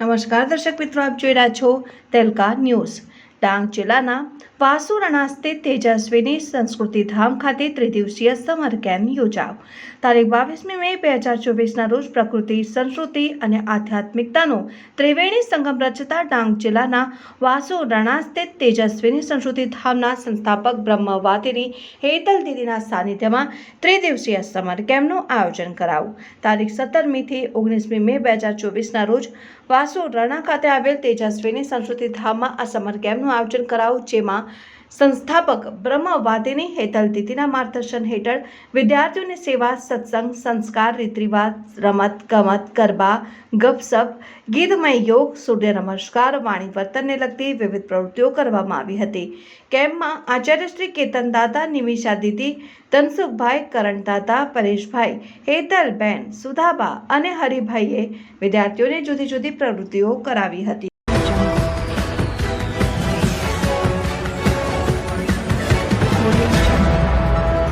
નમસ્કાર દર્શક મિત્રો આપ જોઈ રહ્યા છો તેલકા ન્યૂઝ. ડાંગ જિલ્લાના વાસુરણા સ્થિત તેજસ્વીની સંસ્કૃતિ ધામ ખાતે ત્રિદિવસીય સમર કેમ્પ યોજાયો. તારીખ બાવીસમી મે બે હજાર ચોવીસના રોજ પ્રકૃતિ, સંસ્કૃતિ અને આધ્યાત્મિકતાનો ત્રિવેણી સંગમ રચતા ડાંગ જિલ્લાના વાસુરણા સ્થિત તેજસ્વીની સંસ્કૃતિ ધામના સંસ્થાપક બ્રહ્મવાદીની હેતલ દીદીના સાનિધ્યમાં ત્રિદિવસીય સમર કેમ્પનું આયોજન કરાવું તારીખ સત્તરમીથી ઓગણીસમી મે બે હજાર ચોવીસના રોજ વાસુરણા ખાતે આવેલ તેજસ્વીની સંસ્કૃતિ ધામમાં આ સમર કેમ્પનું આયોજન કરાવું જેમાં સંસ્થાપક બ્રહ્મવાદિની હેતલ દીદીના માર્ગદર્શન હેઠળ વિદ્યાર્થીઓની સેવા, સત્સંગ, સંસ્કાર રીત રિવાજ રમત ગમત, ગરબા, ગપસપ, ગીતમય યોગ, સૂર્ય નમસ્કાર, વાણી વર્તનને લગતી વિવિધ પ્રવૃત્તિઓ કરવામાં આવી હતી. કેમ્પમાં આચાર્ય શ્રી કેતન દાદા, નિમિષા દીદી, ધનસુખભાઈ, કરણ દાદા, પરેશભાઈ, હેતલબેન, સુધાબા અને હરિભાઈએ વિદ્યાર્થીઓને જુદી જુદી પ્રવૃત્તિઓ કરાવી હતી.